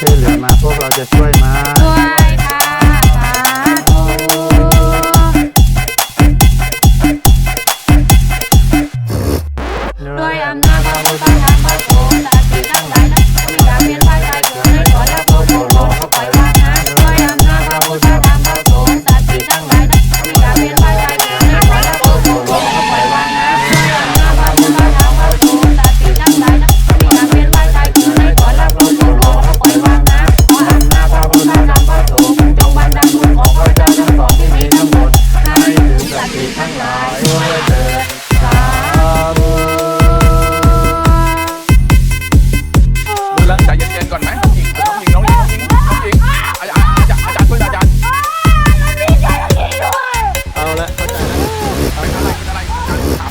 ตอนนี้สั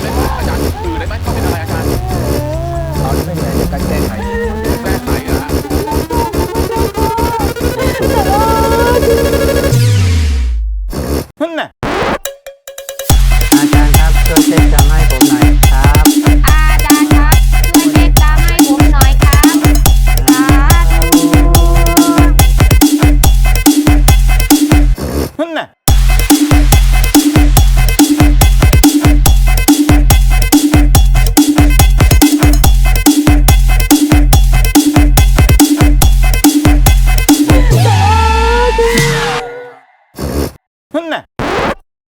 เด้ไอาจารย์ตื่นได้ไหมเขาเป็นอะไรอาจารย์ตอนนี้ไม่มีอะไรจะการแก้ไข้นะฮะนั่นน่ะอาจารย์ครับช่วเช็ค 혼나